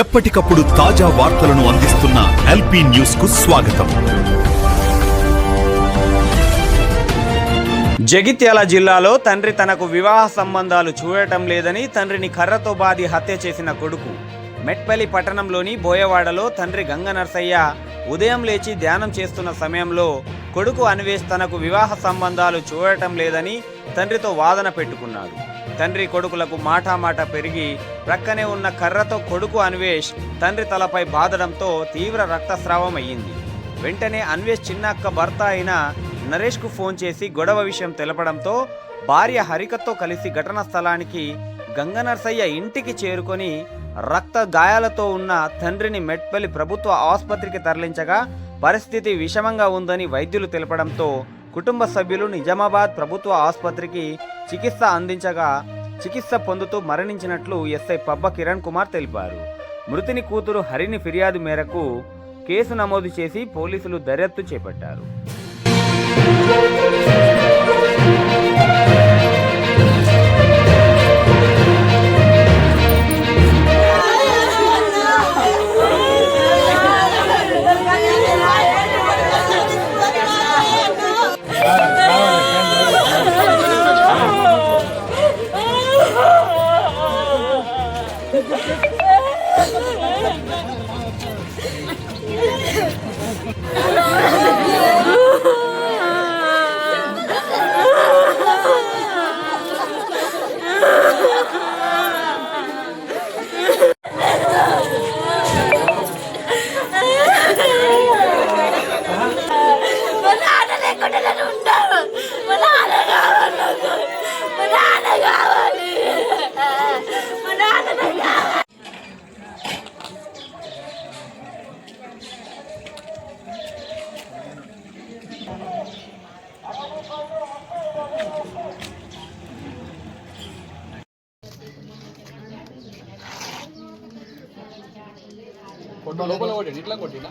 ఎప్పటికప్పుడు తాజా వార్తలను అందిస్తున్న ఎల్పి న్యూస్కు స్వాగతం. జగిత్యాల జిల్లాలో తండ్రి తనకు వివాహ సంబంధాలు చూడటం లేదని తండ్రిని కర్రతో బాది హత్య చేసిన కొడుకు. మెట్పల్లి పట్టణంలోని బోయవాడలో తండ్రి గంగ నర్సయ్య ఉదయం లేచి ధ్యానం చేస్తున్న సమయంలో కొడుకు అన్వేష్ తనకు వివాహ సంబంధాలు చూడటం లేదని తండ్రితో వాదన పెట్టుకున్నాడు. తండ్రి కొడుకులకు మాటామాట పెరిగి ప్రక్కనే ఉన్న కర్రతో కొడుకు అన్వేష్ తండ్రి తలపై బాదడంతో తీవ్ర రక్తస్రావం అయ్యింది. వెంటనే అన్వేష్ చిన్నక్క భర్త అయిన నరేష్కు ఫోన్ చేసి గొడవ విషయం తెలపడంతో భార్య హరికతో కలిసి ఘటనా స్థలానికి గంగనర్సయ్య ఇంటికి చేరుకొని రక్త గాయాలతో ఉన్న తండ్రిని మెట్పల్లి ప్రభుత్వ ఆసుపత్రికి తరలించగా పరిస్థితి విషమంగా ఉందని వైద్యులు తెలపడంతో కుటుంబ సభ్యులు నిజామాబాద్ ప్రభుత్వ ఆసుపత్రికి చికిత్స అందించగా చికిత్స పొందుతూ మరణించినట్లు ఎస్ఐ పబ్బ కిరణ్ కుమార్ తెలిపారు. మృతిని కూతురు హరిని ఫిర్యాదు మేరకు కేసు నమోదు చేసి పోలీసులు దర్యాప్తు చేపట్టారు. Yeah. కొట్ట లోపల కొట్టి ఇట్లా కొట్టినా